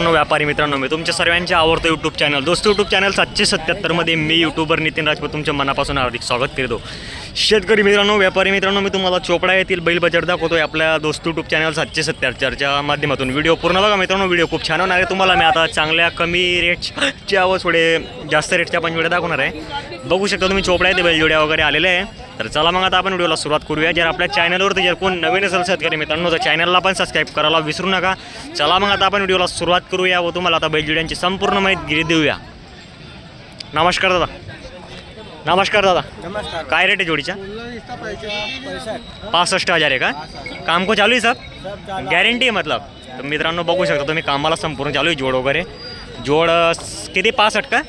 मित्रांनो व्यापारी मित्रांनो मी तुमच्या सर्वांचे आवडतो यूट्यूब चॅनल दोस्त यूट्यूब चॅनल सातशे सत्याहत्तरमध्ये मी यूट्यूबर नितीन राजपूत तुमच्या मनापासून हार्दिक स्वागत करतो. शेतकरी मित्रांनो व्यापारी मित्रांनो मी तुम्हाला चोपडा येथील बैल बजार दाखवतोय आपल्या दोस्त यूट्यूब चॅनल सातशे सत्याहत्तरच्या माध्यमातून. व्हिडिओ पूर्ण बघा मित्रांनो व्हिडिओ खूप छान होणार आहे. तुम्हाला मी आता चांगल्या कमी रेटच्या व थोडे जास्त रेटच्या पण व्हिडिओ दाखवणार आहे. बघू शकता तुम्ही चोपडा येथे बैलजोड्या वगैरे आलेले आहे. तर चला मग आता आपण व्हिडिओला सुरुवात करूया. जर आपल्या चॅनलवरती जर कोण नवीन असेल शेतकरी मित्रांनो तर चॅनलला पण सबस्क्राईब करायला विसरू नका. चला मग आता आपण व्हिडिओला सुरुवात करूया व तुम्हाला आता बैलजोड्यांची संपूर्ण माहिती देऊया. नमस्कार दादा. नमस्कार दादा. नमस्कार. काय रेट आहे जोडीच्या पैसा पासष्ट हजार आहे का? काम को चालू आहे झाला गॅरंटी आहे मतलब. तर मित्रांनो बघू शकता तुम्ही कामाला संपूर्ण चालू आहे जोड वगैरे. जोड किती? पासष्ट का?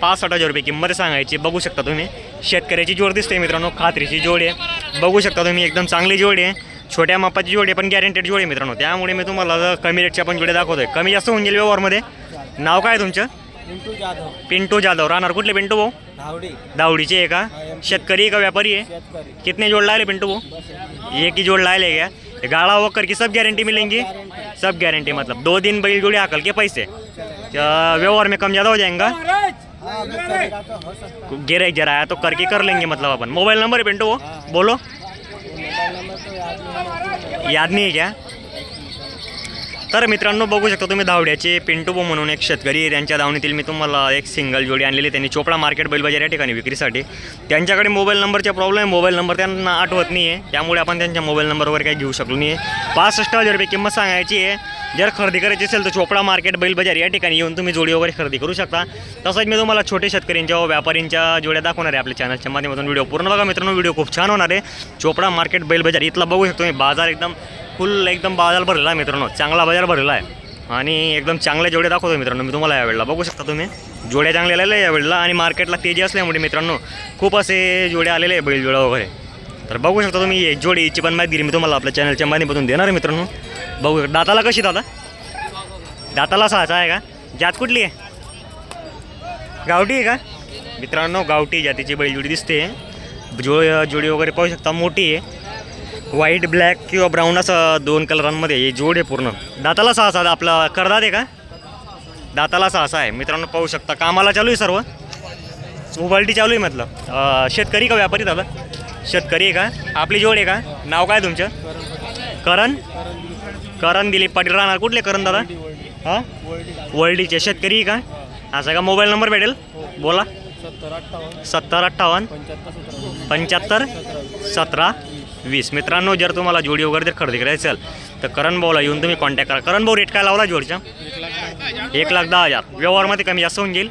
पासष्ट हजार रुपये किंमत सांगायची. बघू शकता तुम्ही शेतकऱ्याची जोड दिसते मित्रांनो खात्रीची जोड आहे. बघू शकता तुम्ही एकदम चांगली जोड आहे. छोट्या मापाची जोड आहे पण गॅरंटेड जोड आहे मित्रांनो. त्यामुळे मी तुम्हाला कमी रेटच्या पण जोड्या दाखवतोय. कमी जास्त होऊन जाईल व्यवहारमध्ये. नाव काय तुमचं? पिंटू जाधव. पिंटू जाधव. राहणार कुठले पिंटू भाऊ? धावडी. दावडीचे आहे का? शेतकरी आहे का व्यापारी आहे? शेतकरी. कितने जोड़ लाए पिंटू वो एक ही जोड़ लाए ले गया गाड़ा वोकर की सब गारंटी मिलेंगी? सब गारंटी मतलब. दो दिन बैल जोड़ी आकल के पैसे. व्यवहार में कम ज़्यादा हो जाएगा? गिरे जरा आया तो करके कर लेंगे मतलब अपन. मोबाइल नंबर है पिंटू वो बोलो। है मोबाइल नंबर तो याद नहीं है। याद नाही आहे क्या? तर मित्रांनो बघू शकता तुम्ही धावड्याचे पिंटूबो म्हणून एक शेतकरी त्यांच्या धावणीतील मी तुम्हाला एक सिंगल जोडी आणलेली त्यांनी चोपडा मार्केट बैलबाजार या ठिकाणी विक्रीसाठी. त्यांच्याकडे मोबाईल नंबरचा प्रॉब्लेम आहे. मोबाईल नंबर त्यांना आठवत नाही आहे. त्यामुळे आपण त्यांच्या मोबाईल नंबर वगैरे काही घेऊ शकलो नाही आहे. पासष्ट हजार रुपये किंमत सांगायची आहे. जर खरेदी करायची असेल तर चोपडा मार्केट बैल बाजार या ठिकाणी येऊन तुम्ही जोडी वगैरे खरेदी करू शकता. तसंच मी तुम्हाला छोटे शेतकऱ्यांच्या व व्यापाऱ्यांच्या जोड्या दाखवणार आहे आपल्या चॅनलच्या माध्यमातून. व्हिडिओ पूर्ण बघा मित्रांनो. व्हिडिओ खूप छान होणार आहे. चोपडा मार्केट बैल बाजार इथला बघू शकतो मी बाजार एकदम फुल एकदम बाजार भरलेला आहे मित्रांनो. चांगला बाजार भरलेला आहे. आणि एकदम चांगल्या जोड्या दाखवतो मित्रांनो मी तुम्हाला यावेळेला. बघू शकता तुम्ही. जोड्या चांगल्या आलेल्या आहे यावेळेला आणि मार्केटला तेजी असल्यामुळे मित्रांनो खूप असे जोड्या आलेले आहे बैलजोड्या वगैरे. तर बघू शकता तुम्ही एक जोडीची पण माहिती दिली मी तुम्हाला आपल्या चॅनलच्या माध्यमातून देणार आहे मित्रांनो. बघू शकता. दाताला कशी दादा? दाताला सहाचा आहे का? जात कुठली आहे? गावठी आहे का? मित्रांनो गावठी जातीची बैलजोडी दिसते. जो जोडी वगैरे पाहू शकता मोठी आहे. व्हाईट ब्लॅक किंवा ब्राऊन असं दोन कलरांमध्ये हे जोड आहे पूर्ण. दाताला सहा सहा आपला करदात आहे का? दाताला सहा आहे. मित्रांनो पाहू शकता. कामाला चालू आहे सर्व. उबाल्टी चालू आहे म्हटलं. शेतकरी का व्यापारी दादा? शेतकरी आहे का? आपली जोड आहे का? नाव काय तुमचं? करण? करण दिलीप पाटील. राहणार कुठले करण दादा? हां? वर्ल्डीचे शेतकरी आहे का? असा का? मोबाईल नंबर भेटेल? बोला. सत्तर अठ्ठावन्न. सत्तर अठ्ठावन्न. पंच्याहत्तर सतरा. वीस. मित्रांनो जर तुम्हाला जोडी वगैरे जर खरेदी करायची असेल तर करण भाऊला येऊन तुम्ही कॉन्टॅक्ट करा. करण भाऊ रेट काय लावला जोडीचा? एक लाख दहा हजार. व्यवहारमध्ये कमी जास्त होऊन जाईल?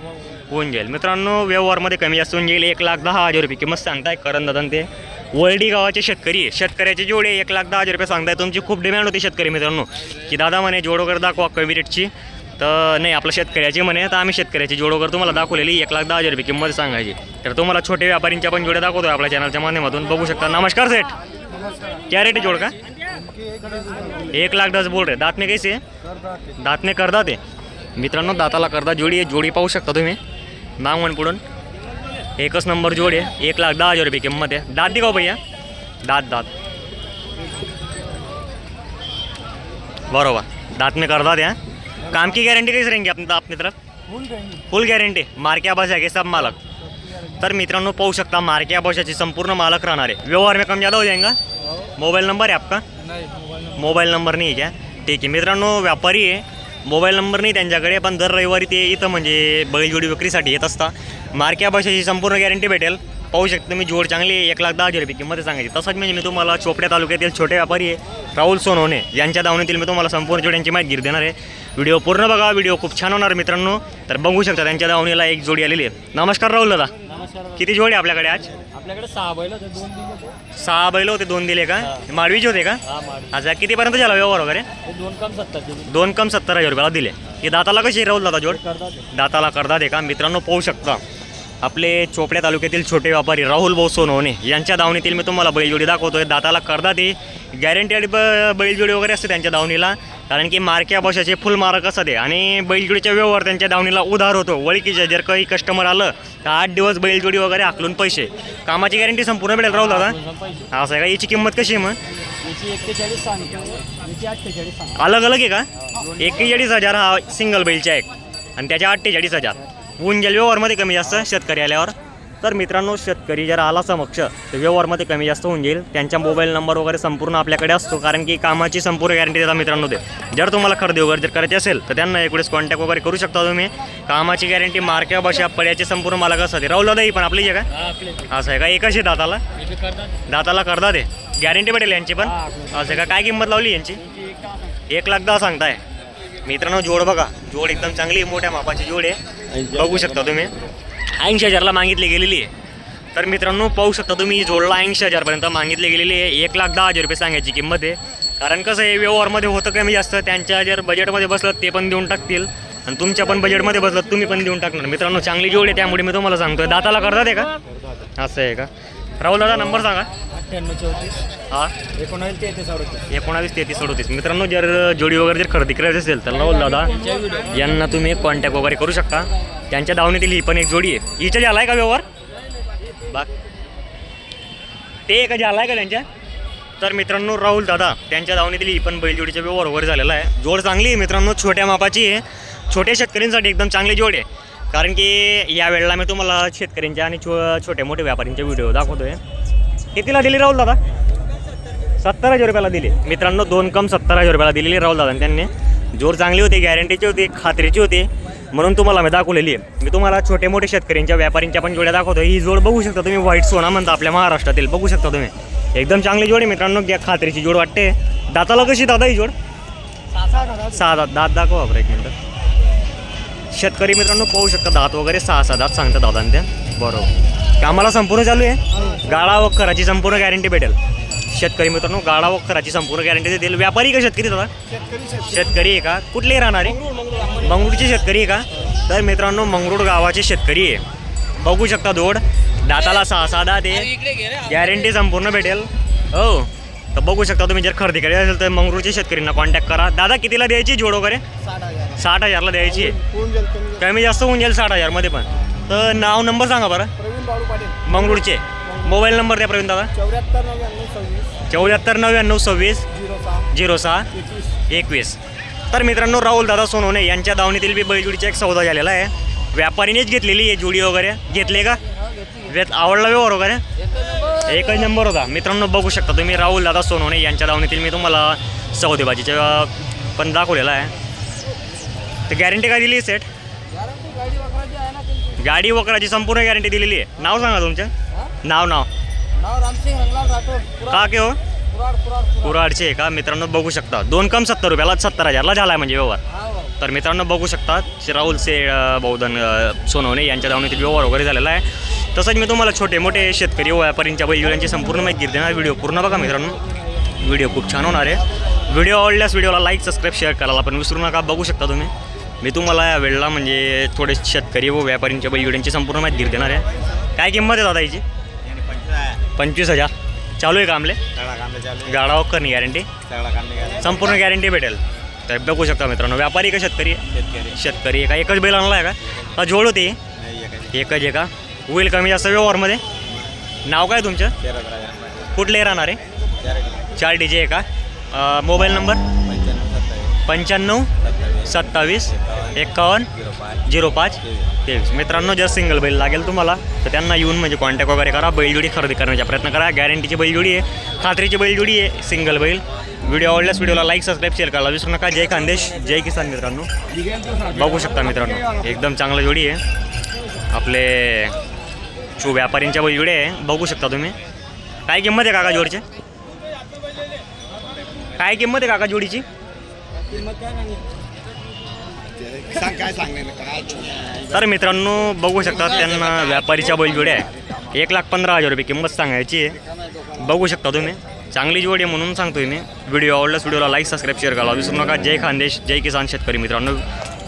होऊन जाईल. मित्रांनो व्यवहारमध्ये कमी जास्त होऊन जाईल. एक लाख दहा हजार रुपये किंमत सांगताय करण दादा ते. वर्डी गावाचे शेतकरी शेतकऱ्याचे जोडे एक लाख दहा हजार रुपये सांगताय. तुमची खूप डिमांड होती शेतकरी मित्रांनो. की दादा म्हणे जोड वगैरे दाखवा कमी रेटची तर नाही आपलं शेतकऱ्याची म्हणे तर आम्ही शेतकऱ्याची जोड वगैरे तुम्हाला दाखवलेली एक लाख दहा हजार रुपये किंमत सांगायची. तर तुम्हाला छोटे व्यापारींच्या पण जोड्या दाखवतो आपल्या चॅनलच्या माध्यमातून. बघू शकता. नमस्कार सेठ. क्या रेट है जोड़ का? एक लाख दस बोल रहे दांत में कैसे है? दांत में करदा ते? मित्रांनो दाताला करदा जोडी आहे जोडी पाहू शकता तुम्ही। नाव म्हण पुढून। एकच नंबर जोड आहे एक लाख दहा हज़ार रुपये किंमत आहे. दात दिखाओ भैया. दात दात. बरोबर. दांत में करदा द्या काम की गारंटी कैसे रहेंगे अपने अपनी तरफ़? फुल गारंटी मार्क्या बस आहे सब मालक? तर मित्रांनो पाहू शकता मार्क्या बसाची संपूर्ण मालक राहणार आहे. व्यवहार में कम ज़्यादा हो जाएगा? मोबाईल नंबर आहे आपका? नाही मोबाईल नंबर. नाही आहे क्या? ठीक आहे मित्रांनो व्यापारी आहे मोबाईल नंबर नाही त्यांच्याकडे पण दर रविवारी ते इथं म्हणजे बैलजोडी विक्रीसाठी येत असता मार्क्या भाषेची संपूर्ण गॅरंटी भेटेल. पाहू शकता तुम्ही जोड चांगली आहे, एक लाख दहा हजार रुपये किंमत सांगायची. तसंच म्हणजे मी तुम्हाला चोपड्या तालुक्यातील छोटे व्यापारी आहे राहुल सोनवणे. यांच्या दावणीतील मी तुम्हाला संपूर्ण जोड्यांची माहिती देणार आहे. व्हिडिओ पूर्ण बघा व्हिडिओ खूप छान होणार मित्रांनो. तर बघू शकता त्यांच्या दावणीला एक जोडी आलेली आहे. नमस्कार राहुल दादा. किती जोडी आपल्याकडे आज? आपल्याकडे सहा बैल होते दोन दिवस सहा बैल होते दोन दिले का? माळवीचे होते का? हा माडी अच्छा कितीपर्यंत झाला व्यवहार वगैरे? हे दोन काम सत्तर दिली. दोन कम सत्तर हजार रुपयाला दिले. हे दाताला कशी राहुल दादा जोड? करतात दाताला करदा दे का? मित्रांनो पाहू शकता. आपले चोपड्या तालुक्यातील छोटे व्यापारी राहुल भाऊ सोनवणे यांच्या दावणीतील मी तुम्हाला बैलजोडी दाखवतोय. दाताला करदा दे. गॅरंटेड ब बैलजोडी वगैरे असते त्यांच्या दावणीला. कारण की मार्क्या बशाचे फुल मारक असते ते आणि बैलजोडीच्या व्यवहार त्यांच्या दावणीला उधार होतो. वळखीचे जर काही कस्टमर आलं तर आठ दिवस बैलजोडी वगैरे हाकलून पैसे. कामाची गॅरंटी संपूर्ण मिळेल राहुल दादा? असं आहे का? याची किंमत कशी आहे मग? अलग अलग आहे का? एक्केचाळीस हजार हा सिंगल बैलचा एक आणि त्याच्या अठ्ठेचाळीस हजार. होऊन जाईल व्यवहारमध्ये कमी जास्त शेतकरी आल्यावर. तर मित्रांनो शेतकरी जर आला समक्ष तर व्यवहारमध्ये कमी जास्त होऊन जाईल. त्यांचा मोबाईल नंबर वगैरे संपूर्ण आपल्याकडे असतो कारण की कामाची संपूर्ण गॅरंटी देतात मित्रांनो ते. जर तुम्हाला खरेदी वगैरे जर करायची असेल तर त्यांना एवढेच कॉन्टॅक्ट वगैरे करू शकता तुम्ही. कामाची गॅरंटी मार्क्या बशा पड्याची संपूर्ण मला कसं आहे राहुल ही पण आपली आहे का? हा आपले ते. असं आहे का? आहे दाताला? दाताला करतात ते गॅरंटी भेटेल यांची पण. असं आहे का? काय किंमत लावली यांची? एक लाख दहा सांगताय. मित्रांनो जोड बघा. जोड एकदम चांगली मोठ्या मापाची जोड आहे. बघू शकता तुम्ही. ऐंशी हजारला मागितली गेलेली आहे. तर मित्रांनो पाहू शकता तुम्ही जोडला ऐंशी हजारपर्यंत मागितली गेलेली आहे. एक लाख दहा हजार रुपये सांगायची किंमत आहे. कारण कसं आहे व्यवहारमध्ये होतं कमी जास्त. त्यांच्या जर बजेटमध्ये बसलं ते पण देऊन टाकतील. आणि तुमच्या पण बजेटमध्ये बसलं तुम्ही पण देऊन टाकणार. मित्रांनो चांगली जोड आहे त्यामुळे मी तुम्हाला सांगतोय. दाताला करतात आहे का? असं आहे का? राहुल दादा नंबर सांगा. अठ्ठ्याण्णव चौतीस. हा? एकोणावीस तेहतीस अडतीस. एकोणावीस तेहतीस सदोतीस मित्रांनो जर जोडी वगैरे जर खरेदी करायची असेल तर राहुल दादा यांना तुम्ही कॉन्टॅक्ट वगैरे करू शकता. त्यांच्या दावणीतील ही पण एक जोडी आहे. हिच्या झाला आहे का व्यवहार? बा ते एक झाला आहे का त्यांच्या? तर मित्रांनो राहुल दादा त्यांच्या दावणीतील ही पण बैलजोडीचा व्यवहार वगैरे झालेला आहे. जोड चांगली आहे मित्रांनो छोट्या मापाची आहे. छोट्या शेतकऱ्यांसाठी एकदम चांगली जोड आहे. कारण की या वेळेला मी तुम्हाला शेतकऱ्यांच्या आणि छो छोट्या मोठ्या व्यापाऱ्यांचे व्हिडिओ दाखवतोय. कितीला दिली राहुल दादा? सत्तर हजार रुपयाला दिली. मित्रांनो दोन कम सत्तर हजार रुपयाला दिलेली राहुल दादा त्यांनी. जोर चांगली होती गॅरंटीची होती खात्रीची होती. म्हणून तुम्हाला मी दाखवलेली आहे. मी तुम्हाला छोटे मोठे शेतकऱ्यांच्या व्यापाऱ्यांच्या पण जोड्या दाखवतो ही जोड बघू शकता तुम्ही व्हाईट सोना म्हणता आपल्या महाराष्ट्रातील. बघू शकता तुम्ही. एकदम चांगली जोड आहे मित्रांनो खात्रीची जोड वाटते. दाताला कशी दादा ही जोड? सहा दात दात दाखवा बरं एक मिनटं. शेतकरी मित्रांनो पाहू शकता दात वगैरे सहा सहा दात सांगतात दादांनी त्या बरोबर. कामाला संपूर्ण चालू आहे. गाळा वखराची संपूर्ण गॅरंटी भेटेल. शेतकरी मित्रांनो गाळा वखराची संपूर्ण गॅरंटी देतील. व्यापारी का शेतकरी दादा? शेतकरी आहे का? कुठले राहणार? आहे मंगरूळचे शेतकरी आहे का? तर मित्रांनो मंगरूळ गावाचे शेतकरी आहे. बघू शकता दोड दाताला सहा सहा दात आहे. गॅरंटी संपूर्ण भेटेल. हो. तर बघू शकता तुम्ही जर खरेदी करायची असेल तर मंगरूळच्या शेतकरींना कॉन्टॅक्ट करा. दादा कितीला द्यायची जोड वगैरे? साठ हजार साठ हजारला द्यायची कमी जास्त होऊन जाईल साठ हजारमध्ये पण. तर नाव नंबर सांगा बरं. प्रवीण बाळू पाटील. मंगरूळचे मोबाईल नंबर द्या प्रवीण दादा. चौऱ्याहत्तर नव्याण्णव सव्वीस. चौऱ्याहत्तर नव्याण्णव सव्वीस. झिरो सहा. झिरो सहा. एकवीस. एकवीस. तर मित्रांनो राहुल दादा सोनवणे यांच्या दावणीतील बी बैलजोडीचा एक सौदा झालेला आहे. व्यापारीनेच घेतलेली आहे जोडी वगैरे. घेतले का? वेत आवडला व्यवहार वगैरे? एकच नंबर होता. मित्रांनो बघू शकता तुम्ही राहुल दादा सोनवणे यांच्या दावणीतील मी तुम्हाला सौदेबाजीच्या पण दाखवलेला आहे. तर गॅरंटी काय दिली सेट गाडी आहे ना गाडी वगैरेची संपूर्ण गॅरंटी दिलेली आहे. नाव सांगा तुमचं? नाव नाव. नाव रामसिंग रंगलाल राठोड. का के हो? कुराड कुराड कुराड कुराडचे आहे का? मित्रांनो बघू शकता. दोन कम सत्तर रुपयाला सत्तर हजारला झाला आहे म्हणजे व्यवहार. हा तर मित्रांनो बघू शकता राहुल से अ, सोनवणे यांच्या दावणीतील व्यवहार वगैरे झालेला आहे. तसंच मी तुम्हाला छोटे मोठे शेतकरी व्यापारींच्या बैलजोड्यांची संपूर्ण माहिती देणार व्हिडिओ पूर्ण बघा मित्रांनो. व्हिडिओ खूप छान होणार आहे. व्हिडिओ आवडल्यास व्हिडिओला लाईक सबस्क्राईब शेअर करायला पण विसरू नका. बघू शकता तुम्ही. मी तुम्हाला या वेळेला म्हणजे थोडे शेतकरी व व्यापारींच्या बैलजोड्यांची संपूर्ण माहिती देणार आहे. काय किंमत आहे दादा याची? पंचवीस हजार. चालू आहे का आमले? गाडा नाही गॅरंटी संपूर्ण गॅरंटी भेटेल. तर बघू शकता मित्रांनो व्यापारी का शेतकरी? शेतकरी आहे का? एकच बैल आणला आहे का? जोड होती? एकच आहे का? होईल कमी जास्त व्यवहारमध्ये? नाव काय तुमचं? कुठले राहणार आहे? चार डी जे आहे का? Mobile number? पंच्याण्णव? सत्तावीस एक्कावन्न झिरो पाच तेवीस. मित्रांनो जर सिंगल बैल लागेल तुम्हाला तर त्यांना येऊन म्हणजे कॉन्टॅक्ट वगैरे करा. बैलजोडी खरेदी करण्याचा प्रयत्न करा. गॅरंटीची बैलजोडी आहे. खात्रीची बैलजोडी आहे. सिंगल बैल. व्हिडिओ आवडल्यास व्हिडिओला लाईक सबस्क्राईब शेअर करायला विसरू नका. जय खानदेश जय किसान मित्रांनो. बघू शकता मित्रांनो. एकदम चांगलं जोडी आहे. आपले चो व्यापारींच्या बैलजोडी आहे. बघू शकता तुम्ही. काय किंमत आहे काका जोडीची? काय किंमत आहे काका जोडीची? सांग काय सांगणार काय तर मित्रांनो बघू शकता त्यांना व्यापारीच्या बैलजोड्या आहे. एक लाख पंधरा हजार रुपये किंमत सांगायची आहे. बघू शकता तुम्ही. चांगली जोडी आहे म्हणून सांगतोय मी. व्हिडिओ आवडल्यास व्हिडिओला लाईक सबस्क्राईब शेअर करा विसरू नका. जय खानदेश जय किसान शेतकरी मित्रांनो.